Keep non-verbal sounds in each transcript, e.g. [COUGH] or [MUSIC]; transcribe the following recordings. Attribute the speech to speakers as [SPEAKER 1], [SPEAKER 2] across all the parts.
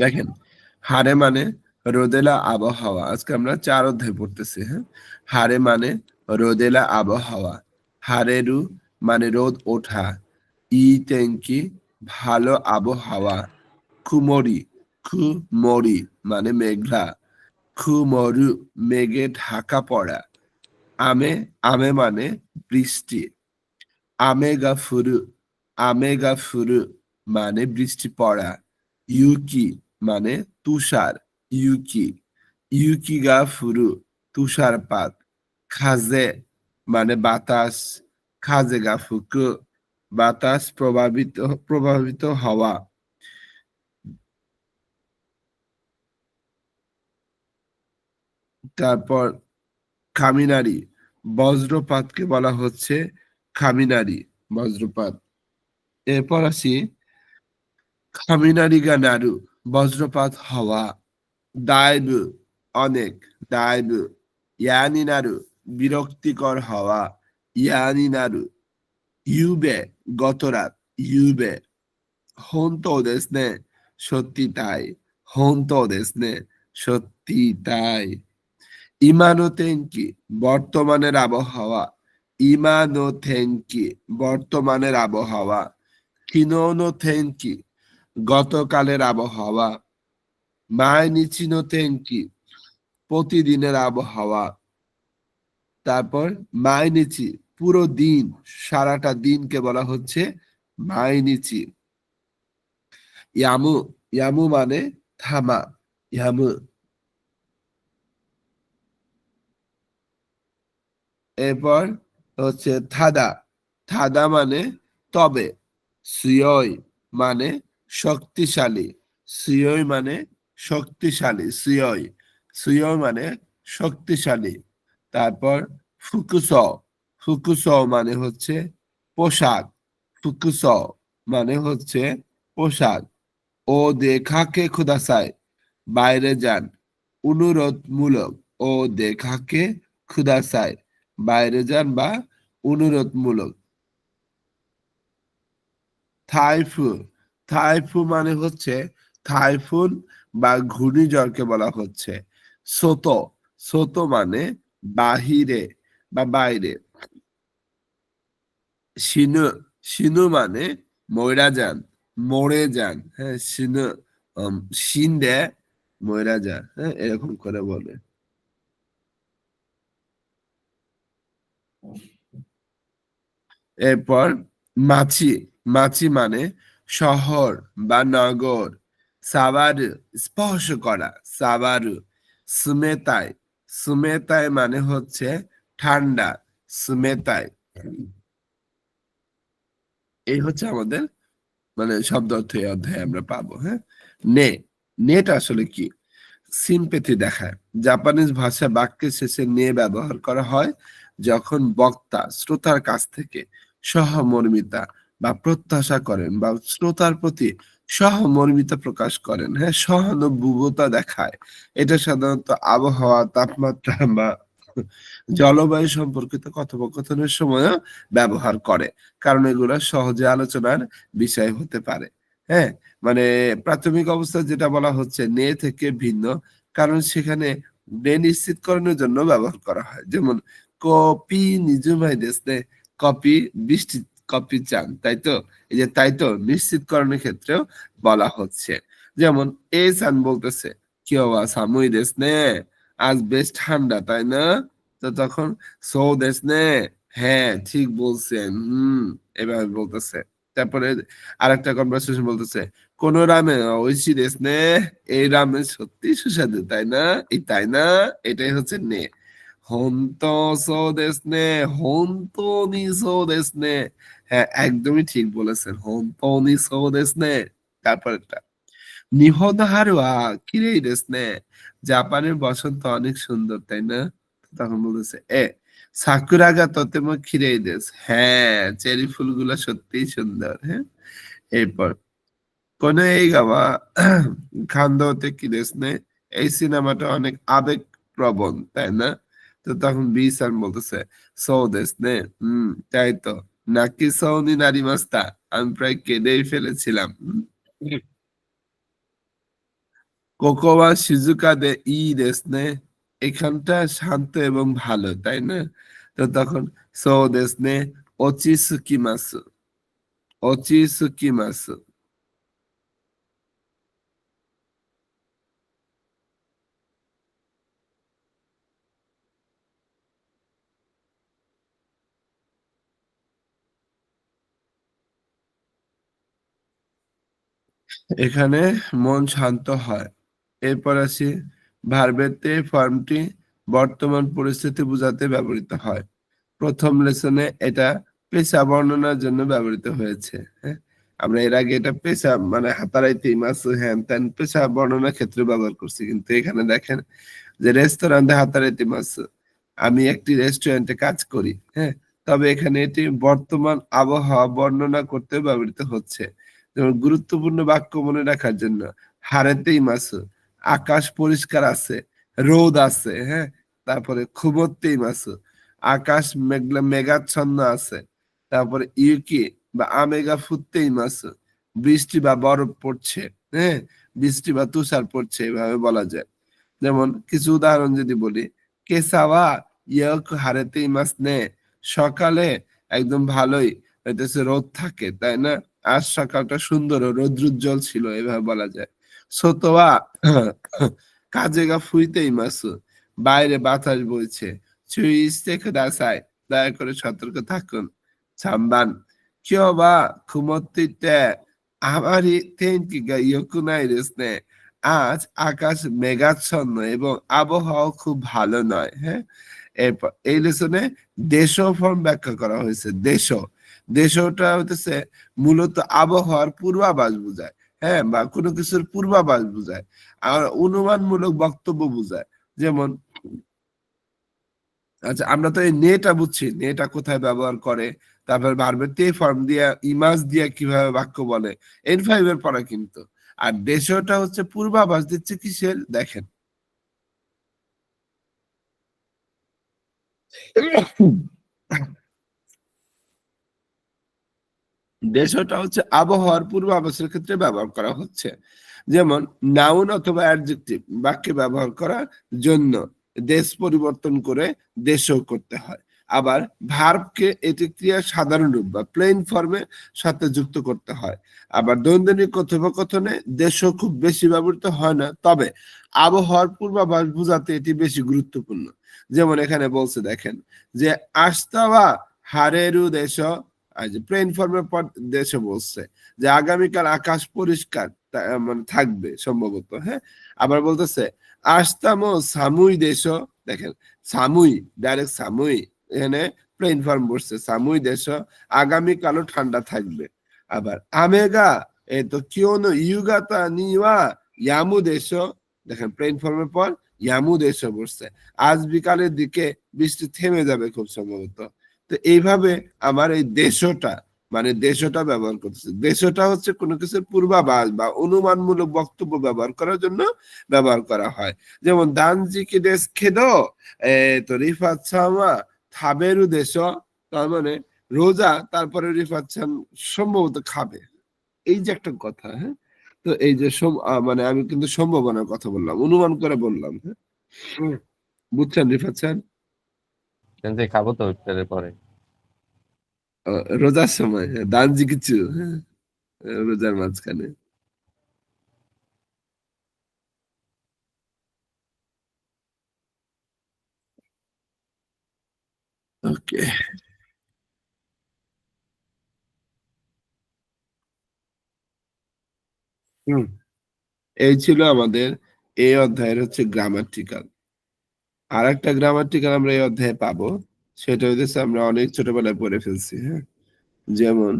[SPEAKER 1] দেখেন, হারে মানে রোদেলা আবহাওয়া। আজকে আমরা চার অধ্যায় পড়তেছি হ্যাঁ? হারে মানে রোদেলা আবহাওয়া হারেরু মানে রোদ ওঠা, ই ট্যাঙ্কি ভালো আবহাওয়া কুমরি খুমরি মানে মেঘলা, খুমরু মেঘে ঢাকা পড়া, আমে আমে মানে বৃষ্টি আমেগা ফুরু আমেগা ফুরু মানে বৃষ্টি পড়া ইউকি মানে তুষার, ইউকি ইউকি গা ফুরু তুষারপাত, খাজে মানে বাতাস খাজে গা ফুকু বাতাস প্রভাবিত প্রভাবিত হওয়া। তারপর খামিনারি, বজ্রপাতকে বলা হচ্ছে খামিনারি, বজ্রপাত। এরপর আসি খামিনারি গা নাড়ু বজ্রপাত হওয়া দায়বু অনেক দায়বু ইয়ানি নাড়ু বিরক্তিকর হওয়া ইয়ানি নাড়ু ইউবে গতরাত ইউবে হন তো দেশনে সত্যি তাই হন তো দেশনে সত্যি তাই ইমানো তেঙ্কি বর্তমানের আবহাওয়া ইমানো থেঙ্কি বর্তমানের আবহাওয়া কিনোনো থেঙ্কি গতকালের আবহাওয়া। মায় মায়নিচিনো থেঙ্কি প্রতিদিনের আবহাওয়া। তারপর মাইনিচি পুরো দিন, সারাটা দিনকে বলা হচ্ছে মাইনিচি ইয়ামু ইয়ামু মানে থামা, ইয়ামু। এরপর হচ্ছে থাদা থাদা মানে তবে, সুয়ই মানে শক্তিশালী। সুয়ই মানে শক্তিশালী সুয়ই সুয়ই মানে শক্তিশালী। তারপর ফুকুস ফুকুস মানে হচ্ছে পোশাক। ফুকুস মানে হচ্ছে পোশাক। ও দেখাকে খুদাসায় বাইরে যান। অনুরোধমূলক। ও দেখাকে খুদাসায় বাইরে যান বা অনুরোধমূলক। থাইফু থাইফু মানে হচ্ছে থাইফুন বা ঘূর্ণিঝড়কে বলা হচ্ছে। সোত সোত মানে বাহিরে বা বাইরে। শিনু শিনু মানে ময়রা যান মরে যান হ্যাঁ শিনু শিন্দে ময়রা যান হ্যাঁ এরকম করে বলে। এরপর মাছি মাছি মানে শহর বা নগর। সাবারু স্পর্শ করা। সাবারু সুমেতাই সুমেতাই মানে হচ্ছে ঠান্ডা। সুমেতায়। এই হচ্ছে আমাদের মানে শব্দ অর্থ এই অধ্যায়ে আমরা পাবো হ্যাঁ? নে। নেট আসলে কি? সিম্পেথি দেখায়। জাপানিজ ভাষা বাক্যের শেষে নে ব্যবহার করা হয় যখন বক্তা, শ্রোতার কাছ থেকে সহমর্মিতা বা প্রত্যাশা করেন বা শ্রোতার প্রতি সহমর্মিতা প্রকাশ করেন হ্যাঁ সহানুভূতা দেখায়। এটা সাধারণত আবহাওয়া, তাপমাত্রা বা জলবায়ু সম্পর্কিত কথোপকথনের সময় ব্যবহার করে, কারণ এগুলো সহজে আলোচনার বিষয় হতে পারে হ্যাঁ। মানে প্রাথমিক অবস্থা যেটা বলা হচ্ছে, নে থেকে ভিন্ন, কারণ সেখানে নে নিশ্চিতকরণের জন্য ব্যবহার করা হয়। যেমন কপি, নিজুমাই দেশে কপি বৃষ্টি কপি চান, তাই তো? এই যে তাই তো, নিশ্চিতকরণের ক্ষেত্রেও বলা হচ্ছে। যেমন, এ চান বলতেছে, কি কেউ সামুই দেশ নে, আজ বেশ ঠান্ডা, তাই না? তো তখন, সো দেশ নে? হ্যাঁ ঠিক বলছেন, হম এভাবে বলতেছে। তারপরে আরেকটা কনভারসেশন বলতেছে, কোন রামে, ঐশী দেশ নে, এই রামে সত্যি সুস্বাদু, তাই না? এই তাই না, এটাই হচ্ছে নে। হন্ত সো দেশ নে হন্ত নি সো দেশ নে হ্যাঁ একদমই ঠিক বলেছেন। হন্ত নি সো দেশ নে তারপরেরটা নিহন হারুয়া কিরেই দেশ নে জাপানের বসন্ত অনেক সুন্দর, তাই না? তখন বলতেছে, এ, সাকুরাগা ততেমো খিরেই দেশ? হ্যাঁ চেরি ফুলগুলো সত্যিই সুন্দর হ্যাঁ? এরপর কোন এই গাওয়া খান্দতে কি দেশ নে এই সিনেমাটা অনেক আবেগ প্রবণ, তাই না? তো তখন বিসান বলতেছে, সৌ দেশ নে হম, তাই তো। নাকি সৌদি নারী মাস্তা আমি প্রায় কেঁদেই ফেলেছিলাম। কোকোবা সিজুকা দে ই দেশ নে এখানটা শান্ত এবং ভালো, তাই না? তো তখন সৌদেশ নে অচি সুকি মাসু ওচিসুকি মাসু এখানে মন শান্ত হয়। এরপর আসি, ভার্বেতে ফর্মটি বর্তমান পরিস্থিতি বোঝাতে ব্যবহৃত হয়। প্রথম লেসনে এটা পেশা বর্ণনার জন্য ব্যবহৃত হয়েছে হ্যাঁ? আমরা এর আগে এটা পেশা মানে হাতারাইতে মাস হ্যান ত্যান পেশা বর্ণনার ক্ষেত্রে ব্যবহার করছি। কিন্তু এখানে দেখেন যে রেস্তোরাঁতে হাতারাইতে মাস, আমি একটি রেস্টুরেন্টে কাজ করি হ্যাঁ? তবে এখানে এটি বর্তমান আবহাওয়া বর্ণনা করতে ব্যবহৃত হচ্ছে। যেমন গুরুত্বপূর্ণ বাক্য মনে রাখার জন্য হারেতেই মাস আকাশ পরিষ্কার আছে, রোদ আছে হ্যাঁ? তারপরে খুবতেই মাস আকাশ মেঘলা, মেঘাচ্ছন্ন আছে, তারপরে ইউকি বা আমেগা ফুটতেই মাস বৃষ্টি বা বরফ পড়ছে হ্যাঁ? বৃষ্টি বা তুষার পড়ছে, এভাবে বলা যায়। যেমন কিছু উদাহরণ যদি বলি কেসাওয়া ইয়ক হারেতেই মাস নে, সকালে একদম ভালোই রোদ থাকে, তাই না? আজ সকালটা সুন্দর ও রৌদ্রোজ্জ্বল ছিল, এভাবে বলা যায়। সোতোয়া কাজে গা ফুইতেই মাসু, বাইরে বাতাস বইছে। চুইস্তে দয়া করে সতর্ক থাকুন। সাম্বান, কিয় বা আমারই তেনকি গা রেসনে আজ আকাশ মেঘাচ্ছন্ন এবং আবহাওয়া খুব ভালো নয় হ্যাঁ? এরপর, এই লেসনে দেশ ফর্ম ব্যাখ্যা করা হয়েছে দেশ দেশটা হইতেছে মূলত আবহাওয়ার পূর্বাভাস বোঝায় হ্যাঁ বা কোনো কিছুর পূর্বাভাস বোঝায় আর অনুমানমূলক বক্তব্য বোঝায়। যেমন আচ্ছা আমরা তো এই নেটা বুঝছি নেটা কোথায় ব্যবহার করে তারপর ভার্বের তে ফর্ম দিয়া ইমাজ দিয়া কীভাবে বাক্য বলে এন ফাইভ এর পরে কিন্তু। আর দেশটা হচ্ছে পূর্বাভাস দিচ্ছে কিসের? দেখেন। [COUGHS] [COUGHS] [COUGHS] দেশটা হচ্ছে আবহাওয়ার পূর্বাভাসের ক্ষেত্রে ব্যবহার করা হচ্ছে। যেমন নাউন অথবা অ্যাডজেক্টিভ বাক্যে ব্যবহার করার জন্য দেশ পরিবর্তন করে দেশও করতে হয়। আবার ভার্বকে এটি ক্রিয়ার সাধারণ রূপ বা প্লেন ফর্মে সাথে যুক্ত করতে হয়। আবার দৈনন্দিন কথোপকথনে দেশও খুব বেশি ব্যবহৃত হয় না, তবে আবহাওয়ার পূর্বাভাস বোঝাতে এটি বেশি গুরুত্বপূর্ণ। যেমন এখানে বলছে দেখেন যে আস্তাবা হারেরু দেশ প্লেন ফর্মের পর দেশে বলছে যে আগামীকাল আকাশ পরিষ্কার মানে থাকবে সম্ভবত হ্যাঁ? আবার বলতেছে, আস্তামো সামুই দেশ, দেখেন, সামুই ডাইরেক্ট সামুই, এখানে প্লেন ফর্ম বসছে, সামুই দেশ, আগামীকালও ঠান্ডা থাকবে। আবার আমেগা, এ তো কিওনো ইউগাতা নিওয়া ইয়ামু দেশ, দেখেন প্লেন ফর্মের পর ইয়ামু দেশ বসছে। আজ বিকালের দিকে বৃষ্টি থেমে যাবে খুব সম্ভবত। তো এইভাবে আমার এই দেশটা মানে দেশটা ব্যবহার করতেছে। দেশটা হচ্ছে কোনো কিছুর পূর্বাভাস বা অনুমানমূলক বক্তব্য ব্যবহার করার জন্য ব্যবহার করা হয়। যেমন দানজি কি দেশ খেদ? তো রিফাত সামা থাবেরু দেশ। তার মানে রোজা তারপরে রিফাত সম্ভবত খাবে। এই যে একটা কথা হ্যাঁ? তো এই যে মানে আমি কিন্তু সম্ভাবনার কথা বললাম অনুমান করে বললাম হ্যাঁ? বুঝছেন রিফাত খান
[SPEAKER 2] কিন্তু খাব তো ইফতারের পরে
[SPEAKER 1] রোজার সময় দানজি কিছু হ্যাঁ রোজার মাঝখানে। ওকে। হুম, এই ছিল আমাদের এই অধ্যায়ের হচ্ছে গ্রামাটিক্যাল আর একটা গ্রামাটিক্যাল আমরা এই অধ্যায়ে পাবো। সেটা হচ্ছে আমরা অনেক ছোটবেলায় পড়ে ফেলছি হ্যাঁ? যেমন,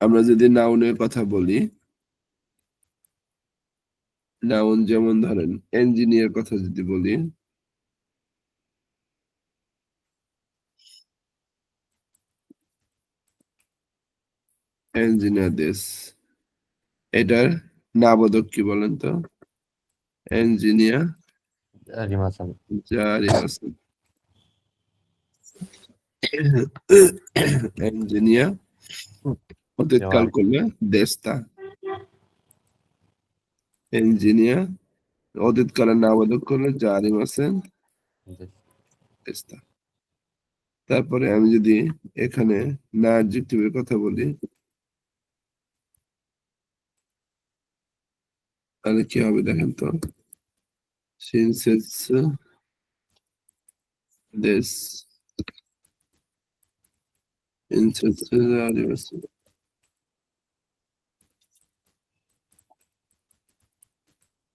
[SPEAKER 1] আমরা যদি নাউনের কথা বলি নাউন যেমন ধরেন ইঞ্জিনিয়ার কথা যদি বলি ইঞ্জিনিয়ার দেশ এটার নাবোধক কি বলেন তো? ইঞ্জিনিয়ার হাসান। করলে করলে জারিম আছেন
[SPEAKER 2] দেশ
[SPEAKER 1] তারপরে আমি যদি এখানে না অ্যাডজেক্টিভের কথা বলি তাহলে কি হবে দেখেন তো সিনসেস দেশ ইনসেস জারিম আছেন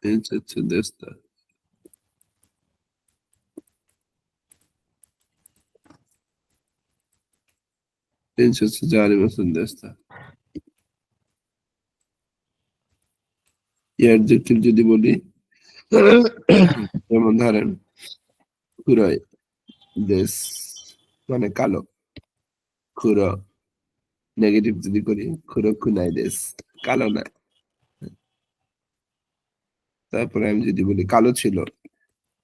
[SPEAKER 1] ইনসেস দেস্তা ইনসেস জারিম আছেন দেস্তা অ্যাডজেক্টিভ যদি বলি, যেমন ধরেন দেশ মানে কালো। খুর নেগেটিভ যদি করি খুর খুনাই দেশ, কালো না। তারপরে আমি যদি বলি, কালো ছিল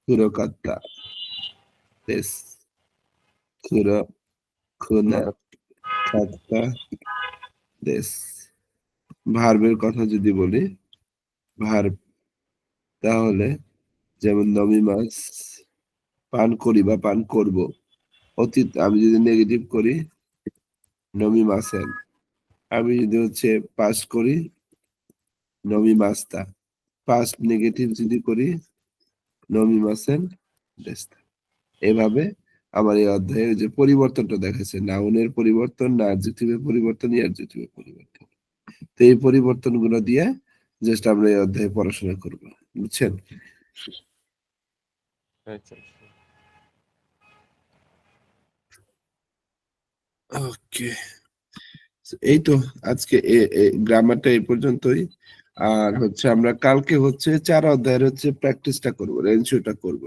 [SPEAKER 1] খুর কাত্তা দেশ খুর খুনা কাত্তা দেশ। ভার্বের কথা যদি বলি ভার্ব তাহলে যেমন নমি মাছ পান করি বা পান করব, অতীত আমি যদি নেগেটিভ করি নমি মাসেন আমি যদি হচ্ছে পাস করি নমি মাস্তা পাস নেগেটিভ যদি করি নমি মাসেন দেস্তা এভাবে আমার এই অধ্যায়ে যে পরিবর্তনটা দেখাচ্ছে নাউনের পরিবর্তন না অ্যাডজেক্টিভের পরিবর্তন অ্যাডজেক্টিভের পরিবর্তন। তো এই পরিবর্তনগুলো দিয়ে জাস্ট আমরা এই অধ্যায়ে পড়াশোনা করব বুঝছেন?
[SPEAKER 2] আচ্ছা, আচ্ছা।
[SPEAKER 1] ওকে এই তো আজকে গ্রামারটা এই পর্যন্তই। আর হচ্ছে আমরা কালকে হচ্ছে চার অধ্যায়ের হচ্ছে প্র্যাকটিসটা করব রেনশোটা করব।